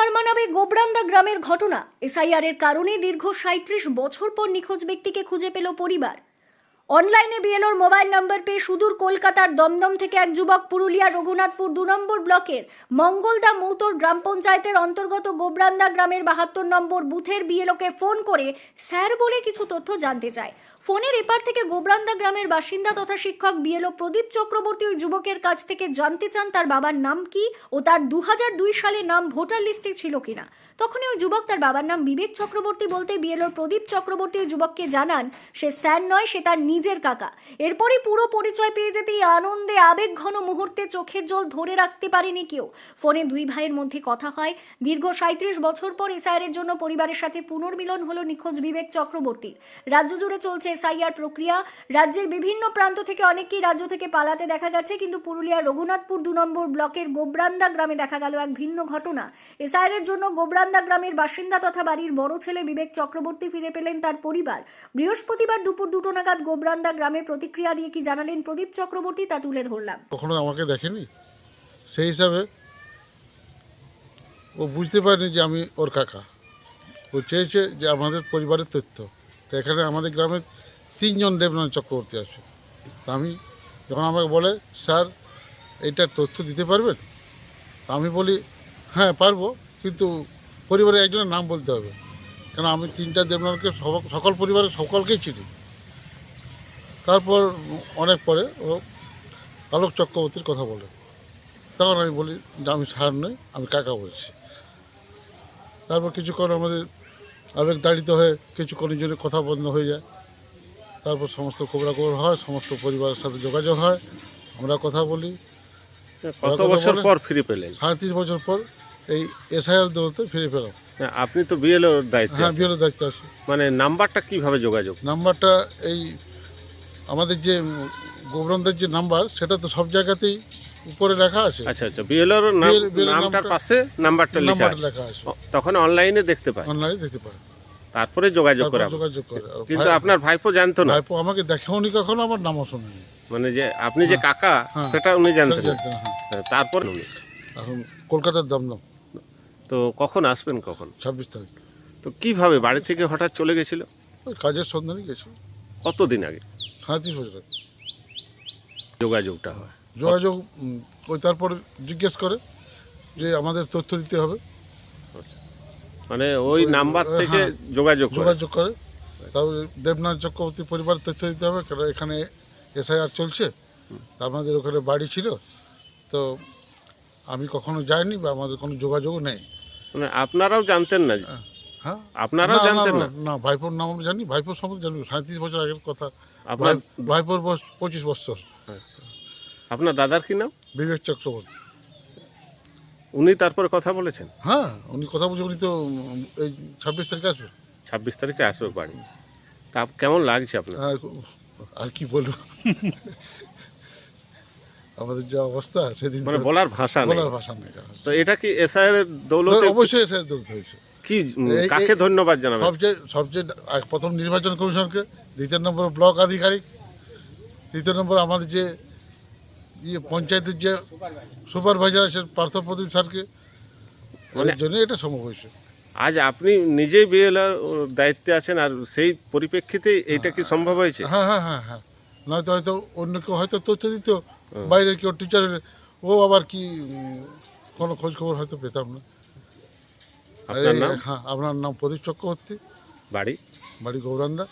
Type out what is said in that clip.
হারমানাবে গোবরান্দা গ্রামের ঘটনা। এসআইআর এর কারণে দীর্ঘ সাঁত্রিশ বছর পর নিখোঁজ ব্যক্তিকে খুঁজে পেল পরিবার। অনলাইনে বিএলওর মোবাইল নম্বর পেয়ে সুদূর কলকাতার দমদম থেকে এক যুবক পুরুলিয়া রঘুনাথপুর দু নম্বর ব্লকের মঙ্গলদা মৌতর গ্রাম পঞ্চায়েতের অন্তর্গত গোবরান্দা গ্রামের বাহাত্তর নম্বর বুথের বিএলওকে ফোন করে স্যার বলে কিছু তথ্য জানতে চায়। ফোনের এপার থেকে গোবরান্দা গ্রামের বাসিন্দা তথা শিক্ষক বিএলও প্রদীপ চক্রবর্তী ওই যুবকের কাছ থেকে জানতে চান তার বাবার নাম কি ও তার দু দুই সালে নাম ভোটার লিস্টে ছিল কিনা। তখনই ওই যুবক তার বাবার নাম বিবেক চক্রবর্তী বলতে বিএলওর প্রদীপ চক্রবর্তী ওই যুবককে জানান, সে স্যার নয়, সে তার নিজের কাকা। এরপরই পুরো পরিচয় পেয়ে যেতে এই আনন্দে আবেগ ঘন মুহূর্তে চোখের জল ধরে রাখতে পারেনি কেউ। ফোনে দুই ভাইয়ের মধ্যে কথা হয়। দীর্ঘ সাঁত্রিশ বছর পর এসআইআর জন্য পরিবারের সাথে পুনর্মিলন হলো নিখোঁজ বিবেক চক্রবর্তীর রাজ্য জুড়ে চলছে এসআইআর প্রক্রিয়া। রাজ্যের বিভিন্ন প্রান্ত থেকে অনেককেই রাজ্য থেকে পালাতে দেখা গেছে, কিন্তু পুরুলিয়ার রঘুনাথপুর দু নম্বর ব্লকের গোবরান্দা গ্রামে দেখা গেল এক ভিন্ন ঘটনা। এসআইআর এর জন্য গোবরান্দা গ্রামের বাসিন্দা তথা বাড়ির বড় ছেলে বিবেক চক্রবর্তী ফিরে পেলেন তার পরিবার। বৃহস্পতিবার দুপুর দুটো নাগাদ গোবরান্দা গ্রামে প্রতিক্রিয়া দিয়ে কি জানালেন প্রদীপ চক্রবর্তী, তা তুলে ধরলাম। কখনো আমাকে দেখেনি? সেই হিসাবে ও বুঝতে পারেনি যে আমি ওর কাকা। ও চেয়েছে যে আমাদের পরিবারের তথ্য। তো এখানে আমাদের গ্রামের তিনজন দেবনাথ চক্রবর্তী আছে। আমি যখন আমাকে বলে, স্যার, এইটার তথ্য দিতে পারবেন? আমি বলি হ্যাঁ পারব। কিন্তু পরিবারের একজনের নাম বলতে হবে। কেন, আমি তিনটা দেবনাথকে সকল পরিবারের সকলকেই চিনি। তারপর অনেক পরে ও আলোক চক্রবর্তীর কথা বলে। তখন আমি বলি যে আমি সার নই আমি কাকা বলছি। তারপর কিছুক্ষণ আমাদের আবেগ দাঁড়িত হয়ে কিছুক্ষণের জন্য কথা বন্ধ হয়ে যায়। তারপর সমস্ত খবরাখবর হয় সমস্ত পরিবারের সাথে যোগাযোগ হয়। আমরা কথা বলি। কত বছর পর ফিরে পেলেন? সাঁত্রিশ বছর পর এই এসআইআর দৌড়তে ফিরে পেলাম। হ্যাঁ, আপনি তো বিএলওর দায়িত্ব হ্যাঁ। বিয়ের দেখতে আসি মানে নাম্বারটা কীভাবে যোগাযোগ? নাম্বারটা এই আমাদের যে গোবরন্দের যে নাম্বার সেটা তো সব জায়গাতেই উপরে লেখা আছে। আচ্ছা আচ্ছা বিএলওর BLO এর নামটার পাশে নাম্বারটা লেখা লেখা আছে। তখন অনলাইনে দেখতে পায়। অনলাইনে দেখতে পারে তারপরে যোগাযোগ করা যোগাযোগ করে। কিন্তু আপনার ভাইপো জানতো না। ভাইপো আমাকে দেখেওনি কখনো আমার নামও শোনেনি। মানে যে আপনি যে হ্যাঁ, কাকা হ্যাঁ। সেটা উনি জানতেন হ্যাঁ। তারপর। এখন কলকাতার দমদম। তো কখন আসবেন কখন? ছাব্বিশ তারিখ। তো কীভাবে বাড়ি থেকে হঠাৎ চলে গেছিল? ওই কাজের সন্ধানে গেছি কতদিন আগে? সাঁত্রিশ বছর যোগাযোগটা হয়। যোগাযোগ ওই তারপর জিজ্ঞেস করে যে আমাদের তথ্য দিতে হবে। মানে ওই নাম্বার থেকে হ্যাঁ, যোগাযোগ যোগাযোগ করে। তারপরে দেবনাথ চক্রবর্তী পরিবার তথ্য দিতে হবে কারণ এখানে এসআইআর চলছে। আমাদের ওখানে বাড়ি ছিল তো আমি কখনো যাইনি বা আমাদের কোনো যোগাযোগও নেই। মানে আপনারাও জানতেন না হ্যাঁ? আপনারাও জানতেন না না? ভাইপোর নাম আমি জানি ভাইপোর সম্বন্ধে জানি সাঁত্রিশ বছর আগের কথা। আপনার ভাই- ভাইপোর বয়স পঁচিশ বছর। আপনার দাদার কি নাম? বিবেক চক্রবর্তী। উনি তারপরে কথা বলেছেন? হ্যাঁ উনি কথা বলছে উনি তো এই ছাব্বিশ তারিখে আসবে। ছাব্বিশ তারিখে আসবে বাড়ি। তা কেমন লাগছে আপনার? হ্যাঁ, আর কি বলব? আমাদের যা অবস্থা সেদিন মানে বলার ভাষা বলার ভাষা নেই। তো এটা কি এসআইআর এর দৌলতে অবশ্যই এটা দূর হয়েছে। কি কাকে ধন্যবাদ জানাবেন? সবচেয়ে সবচেয়ে প্রথম নির্বাচন কমিশনকে দ্বিতীয় নম্বর ব্লক আধিকারিক তৃতীয় নম্বর আমাদের যে ইয়ে পঞ্চায়েতের যে সুপারভাইজার আছেন পার্থ প্রদীপ স্যারকে মানে- এর জন্য এটা সম্ভব হয়েছে। আজ আপনি নিজেই বিএলআর দায়িত্বে আছেন আর সেই পরিপ্রেক্ষিতে এটা কি সম্ভব হয়েছে? হ্যাঁ হ্যাঁ হ্যাঁ হ্যাঁ। নয়তো হয়তো অন্য কেউ হয়তো তথ্য দিত বাইরের কেউ টিচারের ও আবার কি কোনো খোঁজ খবর হয়তো পেতাম না। আপনার নাম? হ্যাঁ আপনার নাম প্রদীপ চক্রবর্তী। বাড়ি? বাড়ি গৌরান্দা।